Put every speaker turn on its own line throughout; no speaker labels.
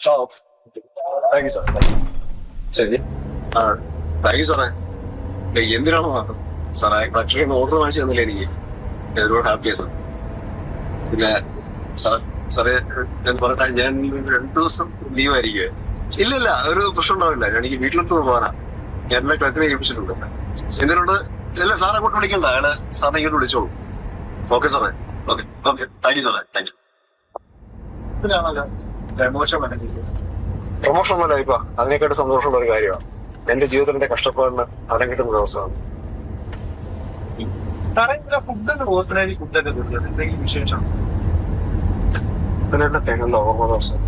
Shop thank you sir ശരി. ആ thank you സാറേ എന്തിനാണോ സാറേ ഭക്ഷണം ഓർഡർ വാങ്ങിച്ചു തന്നില്ല എനിക്ക്? ഒരുപാട് ഹാപ്പിയാ സാർ പിന്നെ സാർ സാറേ ഞാൻ പറയട്ടെ ഞാൻ രണ്ടു ദിവസം ലീവ് ആയിരിക്കും ഇല്ല ഇല്ല ഒരു പ്രശ്നം ഉണ്ടാവില്ല. ഞാൻ എനിക്ക് വീട്ടിലോട്ട് പോകാനാ. ഞാൻ എന്നെ ക്ലക്കിനെ ഏൽപ്പിച്ചിട്ടുണ്ട്. എന്തിനോട് ഇല്ല സാറെ അങ്ങോട്ട് വിളിക്കണ്ട. അയാൾ സാറിനെ ഇങ്ങോട്ട് വിളിച്ചോളൂ. ഓക്കെ സാറേ ഓക്കെ ഓക്കെ താങ്ക് യു സാറേ താങ്ക് യു പ്രമോഷൻ ഒന്നുമല്ല ഇപ്പൊ അതിനെക്കാട്ട് സന്തോഷമുള്ള ഒരു കാര്യമാണ്. എന്റെ ജീവിതത്തിന്റെ കഷ്ടപ്പാടിന് ഫലം കിട്ടുന്ന ദിവസമാണ്.
ഫുഡൊക്കെ ഫുഡൊക്കെ
ഓർമ്മ ദിവസം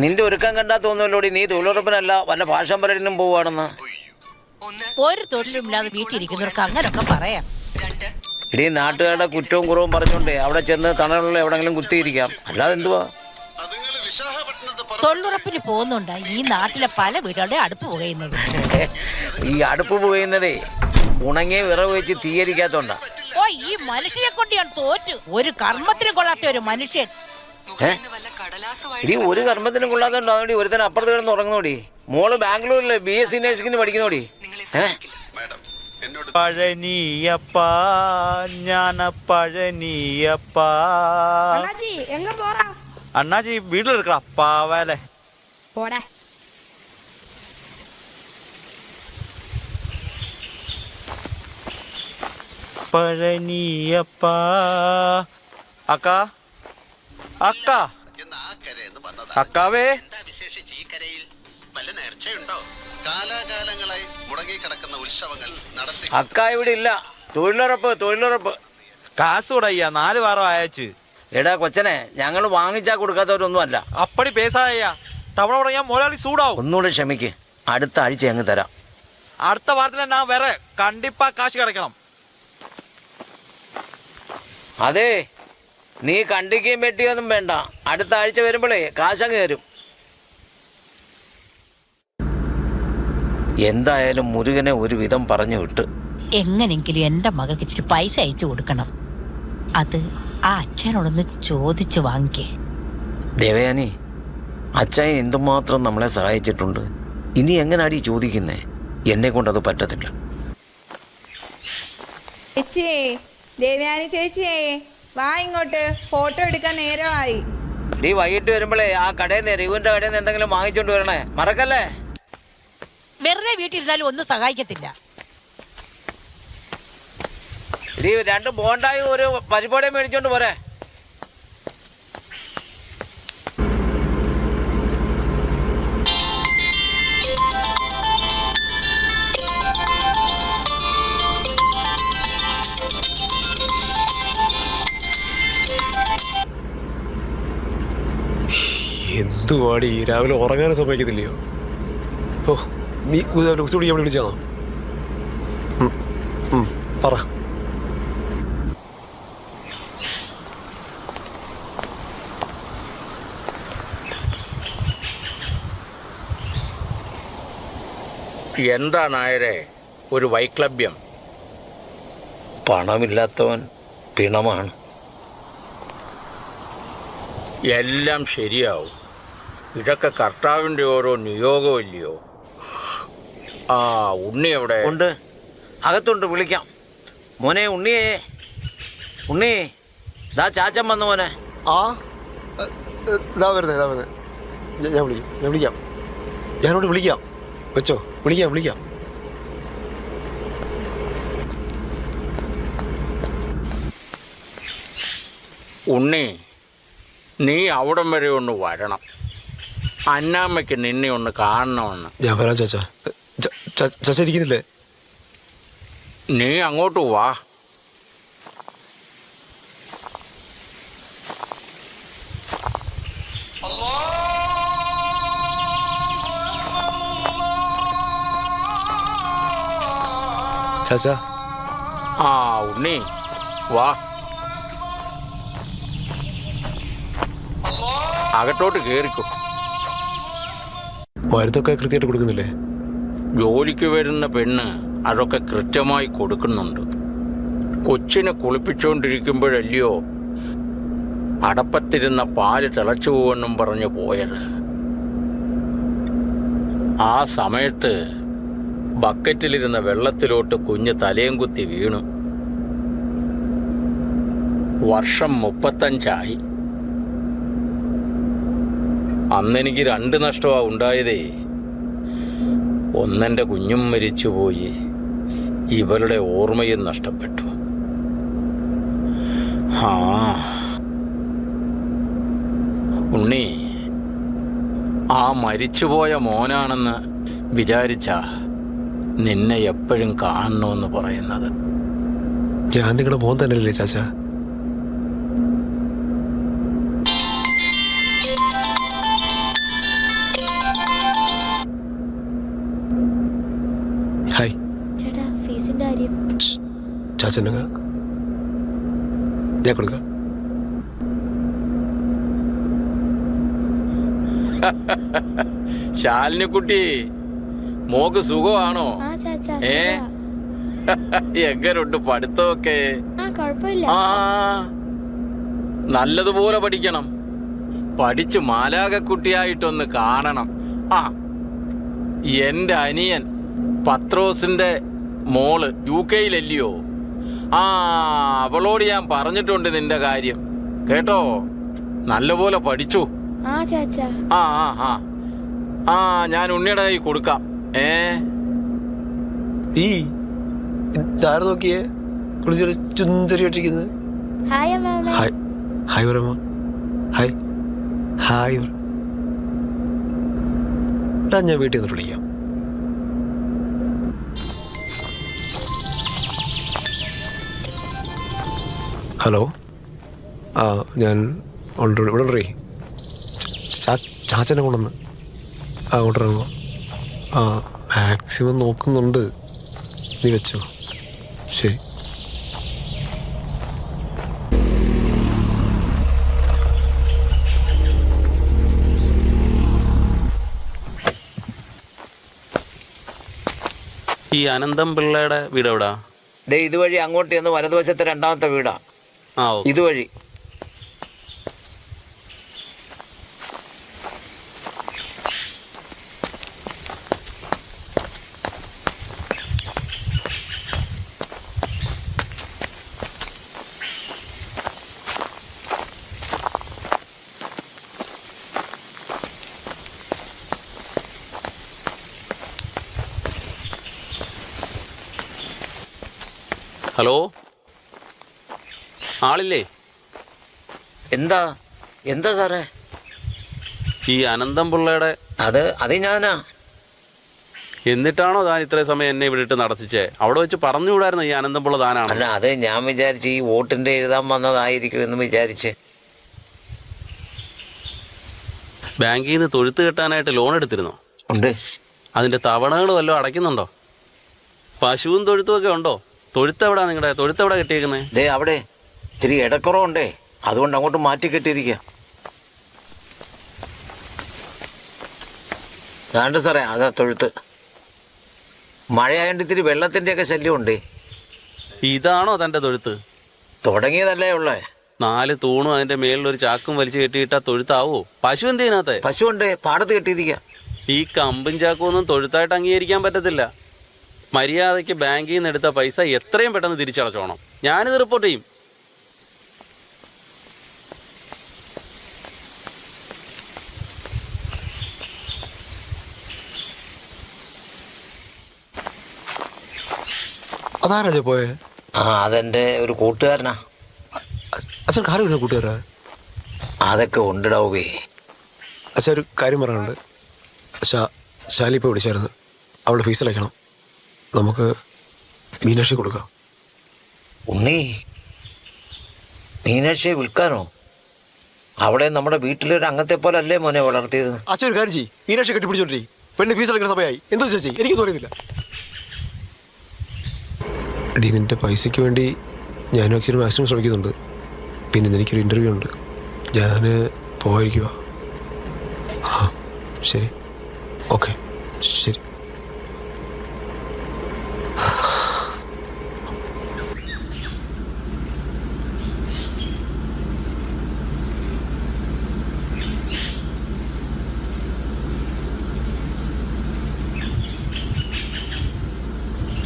നിന്റെ ഒരുക്കം കണ്ടാ തോന്നുന്നല്ലോടി നീ തൊഴിലുറപ്പിനല്ല വല്ല ഭാഷാമ്പരനും പോവാണെന്ന്
ഒന്ന്
ഒരു തൊഴിലുമില്ലാതെ വീട്ടിലിരിക്കുന്നവർക്ക് അങ്ങനൊക്കെ പറയാം.
ഇടീ നാട്ടുകാരുടെ കുറ്റവും കുറവും പറഞ്ഞോണ്ട് അവിടെ ചെന്ന് തണലുള്ള എവിടെങ്കിലും കുത്തിയിരിക്കാം. അല്ലാതെ എന്തുവാ?
തൊഴിലുറപ്പിന് പോകുന്നുണ്ട്. ഈ നാട്ടിലെ പല വീടുകളുടെ അടുപ്പ് പുകയുന്നത്.
ഈ അടുപ്പ് പുകയുന്നതേ ഉണങ്ങിയ വിറവ് വെച്ച് തീയരിക്കാത്തോണ്ടാ.
ഓ ഈ മനുഷ്യനെ കൊണ്ട് ഞാൻ തോറ്റു. ഒരു കർമ്മത്തിന് കൊള്ളാത്ത ഒരു മനുഷ്യൻ.
ഇടി ഒരു കർമ്മത്തിനും കൊള്ളാതെ ഉണ്ടാകുന്നോടി ഒരുത്തൻ അപ്പുറത്ത് കിടന്ന് ഉറങ്ങുന്നോടി മോൾ ബാംഗ്ലൂരിലെ ബി എസ് സി നേഴ്സിംഗ് പഠിക്കുന്നോടി?
ഞാന
അണ്ണാജി വീട്ടിലെടുക്കണം പാവലെ പഴനിയപ്പ. അക്കാ? അക്ക. അക്കാവേ.
വല്ല നേർച്ചയുണ്ടോ? കാലാകാലങ്ങളായി മുടങ്ങി കിടക്കുന്ന ഉത്സവങ്ങൾ നടത്തി.
അക്ക ഇവിടെ ഇല്ല. തൊഴിലുറപ്പ് തൊഴിലുറപ്പ്.
കാശ് കൂടയ്യ നാല് വാറം അയച്ച്
എടാ കൊച്ചനെ ഞങ്ങൾ വാങ്ങിച്ചാ കൊടുക്കാത്തവരൊന്നും അല്ല
അപ്പടി പേസായ. തവണ തുടങ്ങിയാൽ മുതലാളി സൂടാവും
ഒന്നുകൂടെ ക്ഷമിക്ക്. അടുത്ത ആഴ്ച അങ്ങ് തരാം.
അടുത്ത വാരത്തിൽ ഞാൻ വേറെ? കണ്ടിപ്പാ കാശ് കിടക്കണം
അതെ. നീ കണ്ടിക്കുകയും വെട്ടിയൊന്നും വേണ്ട. അടുത്ത ആഴ്ച വരുമ്പോഴേ കാശങ്ങ് തരും. എന്തായാലും മുരുകനെ ഒരു വിധം പറഞ്ഞു വിട്ട്.
എങ്ങനെങ്കിലും എന്റെ മകൾക്ക് ഇച്ചിരി പൈസ അയച്ചു കൊടുക്കണം. അത് ആ അച്ഛനോടൊന്ന് ചോദിച്ചു വാങ്ങിക്കേ.
ദേവയാനി അച്ഛൻ എന്തുമാത്രം നമ്മളെ സഹായിച്ചിട്ടുണ്ട്? ഇനി എങ്ങനാടി ചോദിക്കുന്നേ? എന്നെ അത് പറ്റത്തില്ല.
ചേച്ചി ദേവയാനി ചേച്ചിയേ. വാ ഇങ്ങോട്ട്. ഫോട്ടോ എടുക്കാൻ നേരമായി.
നീ വൈകിട്ട് വരുമ്പോഴേ ആ കടയിൽ നിന്ന് രഘുവിന്റെ കടയിൽ നിന്ന് എന്തെങ്കിലും വാങ്ങിച്ചോണ്ട് വരണേ. മറക്കല്ലേ?
വെറുതെ വീട്ടിലിരുന്നാലും ഒന്നും സഹായിക്കത്തില്ല.
നീ രണ്ട് ബോണ്ടായി ഒരു പരിപാടിയും മേടിച്ചോണ്ട് പോരെ.
എന്തുവാടി? രാവിലെ ഉറങ്ങാനും സമ്മതിക്കത്തില്ലയോ ഓ നീ രാവിലെ കുറിച്ച് വിളിക്കാൻ വിളിച്ചാണോ പറ.
എന്താ നായരെ? ഒരു വൈക്ലഭ്യം.
പണമില്ലാത്തവൻ പിണമാണ്.
എല്ലാം ശരിയാവും. ഇതൊക്കെ കർത്താവിന്റെ ഓരോ നിയോഗമില്ലയോ ആ ഉണ്ണി എവിടെ?
ഉണ്ട്. അകത്തുണ്ട് വിളിക്കാം. മോനെ ഉണ്ണിയേ. ഉണ്ണി ദാ ചാച്ചൻ വന്നു മോനെ.
ആ ഇതാ വരുന്നത് ഇതാ വരുന്നത് ഞാൻ- ഞാൻ വിളിക്കാം ഞാൻ വിളിക്കാം. ഞാനോട് വിളിക്കാം. വെച്ചോ വിളിക്കാം വിളിക്കാം.
ഉണ്ണി നീ അവിടം വരെ ഒന്ന് വരണം. അന്നാമ്മയ്ക്ക് നിന്നെ ഒന്ന് കാണണമെന്ന്.
ഞാൻ വരാം ചാച്ചാ. ചാച്ച ഇരിക്കുന്നില്ലേ?
നീ അങ്ങോട്ട് വാ.
ചാച്ചാ.
ആ ഉണ്ണി വാ. അകത്തോട്ട് കേറിക്കോ.
മരുന്നൊക്കെ കൃത്യമായിട്ട് കൊടുക്കുന്നില്ലേ?
ജോലിക്ക് വരുന്ന പെണ്ണ് അതൊക്കെ കൃത്യമായി കൊടുക്കുന്നുണ്ട്. കൊച്ചിനെ കുളിപ്പിച്ചുകൊണ്ടിരിക്കുമ്പോഴല്ലയോ അടപ്പത്തിരുന്ന പാൽ തിളച്ചു പോവെന്നും പറഞ്ഞ് പോയത്. ആ സമയത്ത് ബക്കറ്റിലിരുന്ന വെള്ളത്തിലോട്ട് കുഞ്ഞ് തലയും കുത്തി വീണു. വർഷം മുപ്പത്തഞ്ചായി. അന്നെനിക്ക് രണ്ട് നഷ്ടമാ ഉണ്ടായതേ. ഒന്നെന്റെ കുഞ്ഞും മരിച്ചുപോയി. ഇവളുടെ ഓർമ്മയും നഷ്ടപ്പെട്ടു. ആ. ഉണ്ണി ആ മരിച്ചുപോയ മോനാണെന്ന് വിചാരിച്ച നിന്നെ എപ്പോഴും കാണണമെന്ന് പറയുന്നത്.
ഞാൻ നിങ്ങളുടെ മോൻ തന്നെയല്ലേ ചാച്ചാ? ചാച്ചനെ ഞാൻ ശാലിനി
ശാലിനിക്കുട്ടി മോക്ക് സുഖമാണോ?
ആ ചാച്ചാ
ഏ? എങ്ങനുണ്ട് പഠിത്തമൊക്കെ?
ആ കുഴപ്പമില്ല.
ആ നല്ലതുപോലെ പഠിക്കണം. പഠിച്ച് മാലാകക്കുട്ടിയായിട്ടൊന്ന് കാണണം. ആ എന്റെ അനിയൻ പത്രോസിന്റെ മോൾ യു കെയിലല്ലയോ? ആ അവളോട് ഞാൻ പറഞ്ഞിട്ടുണ്ട് നിന്റെ കാര്യം. കേട്ടോ? നല്ലപോലെ പഠിച്ചു.
ആ ചാച്ചാ.
ആ ആ ആ. ആ ഞാൻ ഉണ്ണിയുടെ കൈ കൊടുക്കാം. ഏ?
ഈ ഇതാര് നോക്കിയേ? കുളിച്ചൊരു ചുന്തരിയായിട്ടിരിക്കുന്നത്
ഹായ് അമ്മാമ.
ഹായ്. ഹായ് പറമ്മ ഹായ്. ഹായ് പറ. എടാ ഞാൻ വീട്ടിൽ നിന്ന് വിളിക്കാം. ഹലോ. ആ ഞാൻ ഉണ്ട്? ഇവിടെ ഉണ്ടേ? ചാച്ചനെ കൊണ്ടുവന്ന്. ആ കൊണ്ടിറങ്ങുമോ ആ മാക്സിമം നോക്കുന്നുണ്ട്. നീ വെച്ചോ. ശരി.
ഈ അനന്തം പിള്ളയുടെ വീട് എവിടാ
ദേ ഇതുവഴി അങ്ങോട്ട് ചെന്ന് വലതുവശത്തെ രണ്ടാമത്തെ വീടാ. ഇതുവഴി
ഹലോ ആളില്ലേ?
എന്താ? എന്താ സാറേ?
ഈ അനന്തം പിള്ളയുടെ
അത് അത് ഞാനാ.
എന്നിട്ടാണോ താൻ ഇത്രയും സമയം എന്നെ ഇവിടെ ഇട്ട് നടത്തിച്ചേ? അവിടെ വെച്ച് പറഞ്ഞുകൂടായിരുന്നു ഈ അനന്തം പിള്ള താനാണ്?
അല്ല അത് ഞാൻ വിചാരിച്ച് ഈ വോട്ടിന്റെ എഴുതാൻ വന്നതായിരിക്കും എന്ന് വിചാരിച്ച്.
ബാങ്കിൽ നിന്ന് തൊഴുത്ത് കെട്ടാനായിട്ട് ലോൺ എടുത്തിരുന്നോ?
ഉണ്ട്.
അതിന്റെ തവണകൾ വല്ലതും അടയ്ക്കുന്നുണ്ടോ? പശുവും തൊഴുത്തും ഒക്കെ ഉണ്ടോ? തൊഴുത്ത് എവിടാ നിങ്ങളുടെ തൊഴുത്ത് എവിടെ കെട്ടിയേക്കുന്നത്
അവിടെ. ഇത്തിരി ഇടക്കുറവുണ്ടേ. അതുകൊണ്ട് അങ്ങോട്ട് മാറ്റി കെട്ടിയിരിക്കുക വേണ്ട സാറേ അതാ തൊഴുത്ത്. മഴയായോണ്ട് ഇത്തിരി വെള്ളത്തിന്റെ ഒക്കെ ശല്യം ഉണ്ട്
ഇതാണോ തന്റെ തൊഴുത്ത്?
തുടങ്ങിയതല്ലേ ഉള്ളേ.
നാല് തൂണും അതിന്റെ മേളിൽ ഒരു ചാക്കും വലിച്ചു കെട്ടിയിട്ടാ തൊഴുത്താവോ? പശു എന്ത് ചെയ്യുന്നത്തെ
പശു ഉണ്ട് പാടത്ത് കെട്ടിയിരിക്ക.
ഈ കമ്പും ചാക്കും ഒന്നും തൊഴുത്തായിട്ട് അംഗീകരിക്കാൻ പറ്റത്തില്ല. മര്യാദയ്ക്ക് ബാങ്കിൽ നിന്ന് എടുത്ത പൈസ എത്രയും പെട്ടെന്ന് തിരിച്ചടച്ചോണം. ഞാനിത് റിപ്പോർട്ട് ചെയ്യും.
അതാരാ പോയെ?
ആ അതെന്റെ ഒരു കൂട്ടുകാരനാ.
അച്ഛൻ കാര്യം വരുന്ന കൂട്ടുകാരാ?
അതൊക്കെ ഉണ്ടിടാവുകേ.
അച്ഛൻ ഒരു കാര്യം പറയാനുണ്ട് ഷാ ശാലി ഇപ്പോൾ വിളിച്ചായിരുന്നു. അവളുടെ ഫീസ് അടയ്ക്കണം. നമുക്ക് മീനാക്ഷി കൊടുക്കാം.
ഉണ്ണി മീനാക്ഷിയെ വിൽക്കാനോ? അവിടെ നമ്മുടെ വീട്ടിലൊരു അംഗത്തെ പോലെ അല്ലേ മോനെ വളർത്തിയത്?
അച്ഛൻ ഒരു കാര്യം ചെയ്യും. മീനാക്ഷി കെട്ടിപ്പിടിച്ചോണ്ടിരിക്കും പെണ്ണ് ഫീസ് അടയ്ക്കുന്ന സമയമായി. എന്തോ ചേച്ചി എനിക്കൊന്നും അറിയുന്നില്ല. എടീ നിന്റെ പൈസയ്ക്ക് വേണ്ടി ഞാനും അച്ഛനും മാക്സിമം ശ്രമിക്കുന്നുണ്ട്. പിന്നെ എനിക്കൊരു ഇന്റർവ്യൂ ഉണ്ട്. ഞാനതിന് പോകാതിരിക്കുക ആ ശരി. ഓക്കെ ശരി.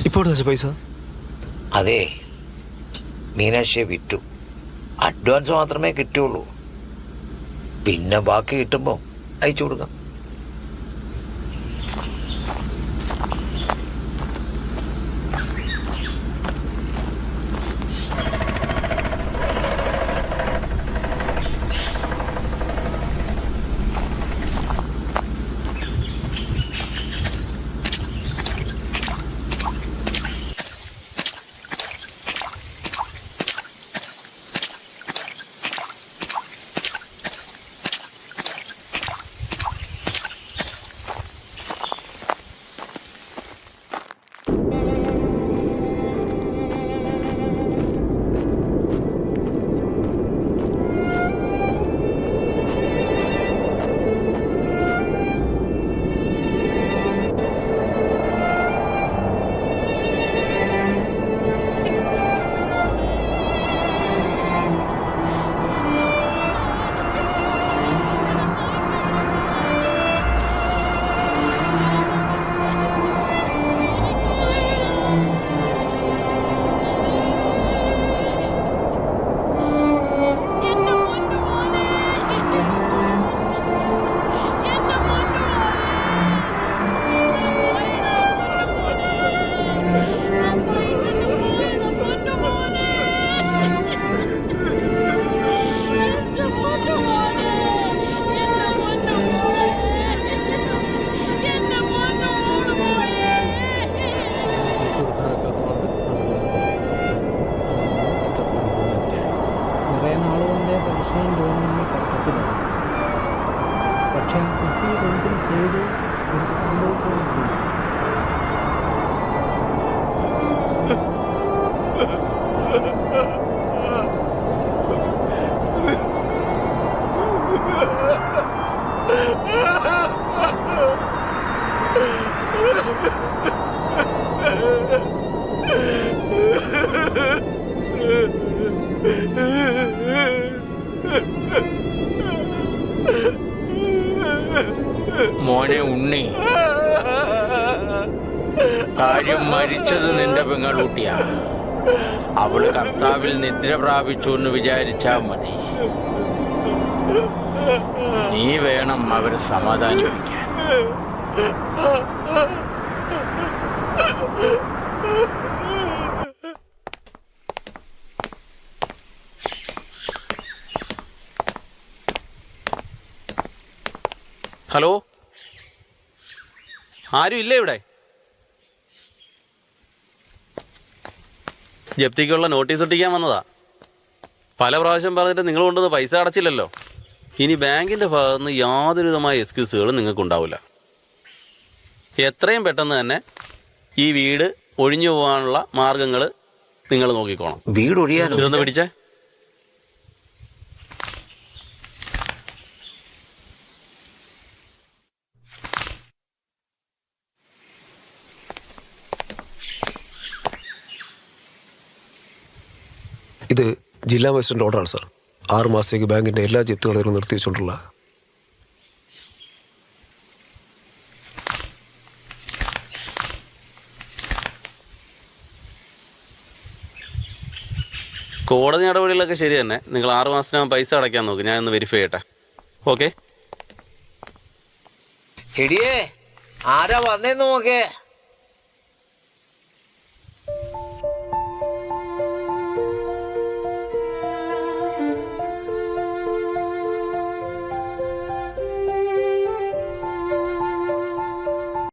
ഇപ്പോൾ പൈസ?
അതെ. മീനാക്ഷിയെ വിറ്റു. അഡ്വാൻസ് മാത്രമേ കിട്ടുള്ളൂ പിന്നെ ബാക്കി കിട്ടുമ്പോൾ അയച്ചു കൊടുക്കാം.
നാളുകൊണ്ടേ തോന്നുന്ന പഠിത്തത്തില്ല പക്ഷേ കുട്ടി എന്തും ചെയ്ത് എനിക്ക്
മോനെ ഉണ്ണി. കാര്യം മരിച്ചത് നിന്റെ പെങ്ങളൂട്ടിയാ. അവൾ കർത്താവിൽ നിദ്ര പ്രാപിച്ചു എന്ന് വിചാരിച്ചാ മതി. നീ വേണം അവരെ സമാധാനിപ്പിക്കാൻ.
ഹലോ? ആരും ഇല്ല ഇവിടെ? ജപ്തിക്കുള്ള നോട്ടീസ് ഒട്ടിക്കാൻ വന്നതാ. പല പ്രാവശ്യം പറഞ്ഞിട്ട് നിങ്ങൾ കൊണ്ടുവന്ന് പൈസ അടച്ചില്ലല്ലോ. ഇനി ബാങ്കിന്റെ ഭാഗത്തുനിന്ന് യാതൊരുവിധമായ എക്സ്ക്യൂസുകളും നിങ്ങൾക്ക് ഉണ്ടാവില്ല എത്രയും പെട്ടെന്ന് തന്നെ ഈ വീട് ഒഴിഞ്ഞു പോകാനുള്ള മാർഗങ്ങൾ നിങ്ങൾ നോക്കിക്കോണം.
വീട് ഒഴിയാൻ
ഇതൊന്ന് പിടിച്ചേ.
ഇത് ജില്ലാ മജിസ്ട്രേറ്റ് ഓർഡറാണ് സാർ ആറ് മാസത്തേക്ക് ബാങ്കിന്റെ എല്ലാ ജപ്തികളും നിർത്തിവെച്ചുകൊണ്ടുള്ള
കോടതി നടപടികളൊക്കെ ശരി തന്നെ. നിങ്ങൾ ആറ് മാസത്തിനകം പൈസ അടയ്ക്കാൻ നോക്ക്. ഞാൻ ഒന്ന് വെരിഫൈ ചെയ്യട്ടെ. ഓക്കെ
എടിയേ ആരാ വന്നേന്ന് നോക്കേ?